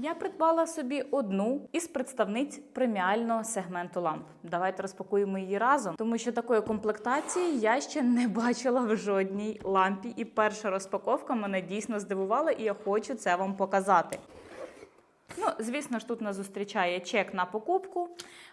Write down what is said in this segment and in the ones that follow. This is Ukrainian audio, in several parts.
Я придбала собі одну із представниць преміального сегменту ламп. Давайте розпакуємо її разом, тому що такої комплектації я ще не бачила в жодній лампі. І перша розпаковка мене дійсно здивувала, і я хочу це вам показати. Ну, звісно ж, тут нас зустрічає чек на покупку.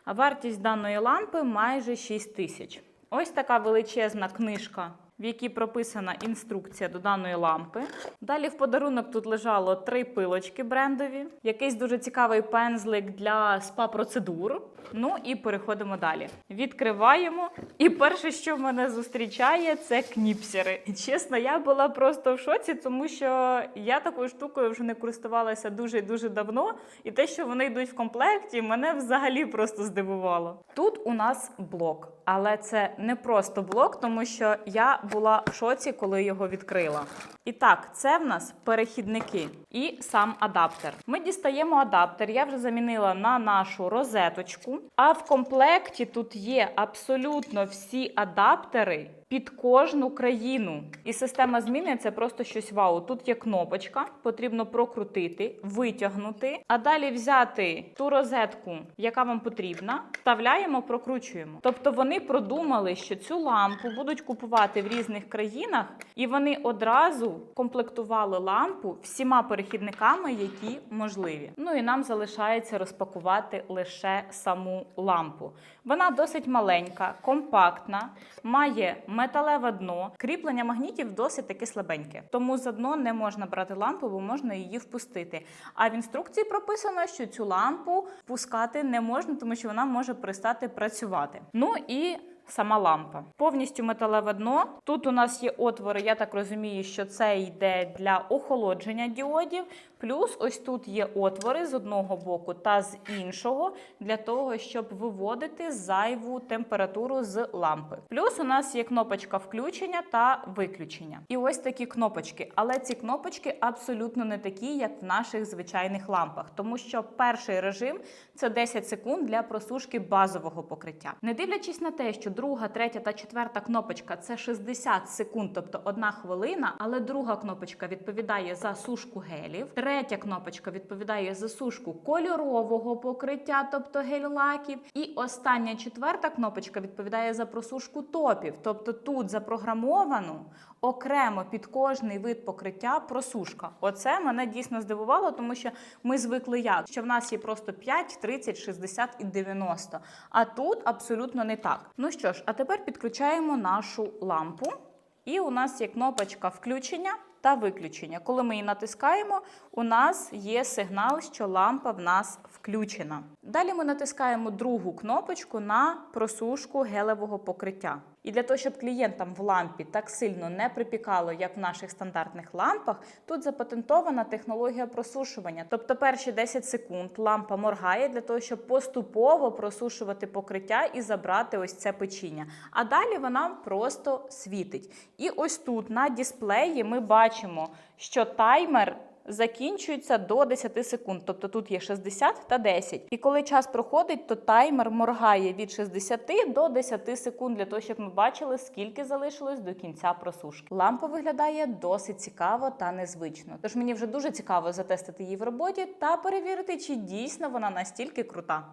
Вартість даної лампи майже 6 тисяч. Ось така величезна книжка, в якій прописана інструкція до даної лампи. Далі в подарунок тут лежало три пилочки брендові, якийсь дуже цікавий пензлик для спа-процедур. Ну і переходимо далі. Відкриваємо. І перше, що мене зустрічає, це кніпсери. Чесно, я була просто в шоці, тому що я такою штукою вже не користувалася дуже дуже давно. І те, що вони йдуть в комплекті, мене взагалі просто здивувало. Тут у нас блок, але це не просто блок, тому що я була в шоці, коли його відкрила. І так, це в нас перехідники і сам адаптер. Ми дістаємо адаптер. Я вже замінила на нашу розеточку. А в комплекті тут є абсолютно всі адаптери під кожну країну. І система зміни це просто щось вау. Тут є кнопочка, потрібно прокрутити, витягнути, а далі взяти ту розетку, яка вам потрібна, вставляємо, прокручуємо. Тобто вони продумали, що цю лампу будуть купувати в різних країнах, і вони одразу комплектували лампу всіма перехідниками, які можливі. Ну і нам залишається розпакувати лише саму лампу. Вона досить маленька, компактна, має металеве дно. Кріплення магнітів досить таки слабеньке. Тому за дно не можна брати лампу, бо можна її впустити. А в інструкції прописано, що цю лампу пускати не можна, тому що вона може перестати працювати. Ну і Сама лампа повністю металеве дно. Тут у нас є отвори. Я так розумію, що це йде для охолодження діодів. Плюс ось тут є отвори з одного боку та з іншого для того, щоб виводити зайву температуру з лампи. Плюс у нас є кнопочка включення та виключення. І ось такі кнопочки. Але ці кнопочки абсолютно не такі, як в наших звичайних лампах, тому що перший режим це 10 секунд для просушки базового покриття. Не дивлячись на те, що друга, третя та четверта кнопочка це 60 секунд, тобто одна хвилина. Але друга кнопочка відповідає за сушку гелів. Третя кнопочка відповідає за сушку кольорового покриття, тобто гель-лаків. І остання четверта кнопочка відповідає за просушку топів. Тобто тут запрограмовано окремо під кожний вид покриття просушка. Оце мене дійсно здивувало, тому що ми звикли як, що в нас є просто 5, 30, 60 і 90. А тут абсолютно не так. Ну що ж, а тепер підключаємо нашу лампу. І у нас є кнопочка включення та виключення. Коли ми її натискаємо, у нас є сигнал, що лампа в нас включена. Далі ми натискаємо другу кнопочку на просушку гелевого покриття. І для того, щоб клієнтам в лампі так сильно не припікало, як в наших стандартних лампах, тут запатентована технологія просушування. Тобто перші 10 секунд лампа моргає для того, щоб поступово просушувати покриття і забрати ось це печіння. А далі вона просто світить. І ось тут на дисплеї ми бачимо, що таймер. Закінчується до 10 секунд, тобто тут є 60 та 10. І коли час проходить, то таймер моргає від 60 до 10 секунд для того, щоб ми бачили, скільки залишилось до кінця просушки. Лампа виглядає досить цікаво та незвично. Тож мені вже дуже цікаво затестити її в роботі та перевірити, чи дійсно вона настільки крута.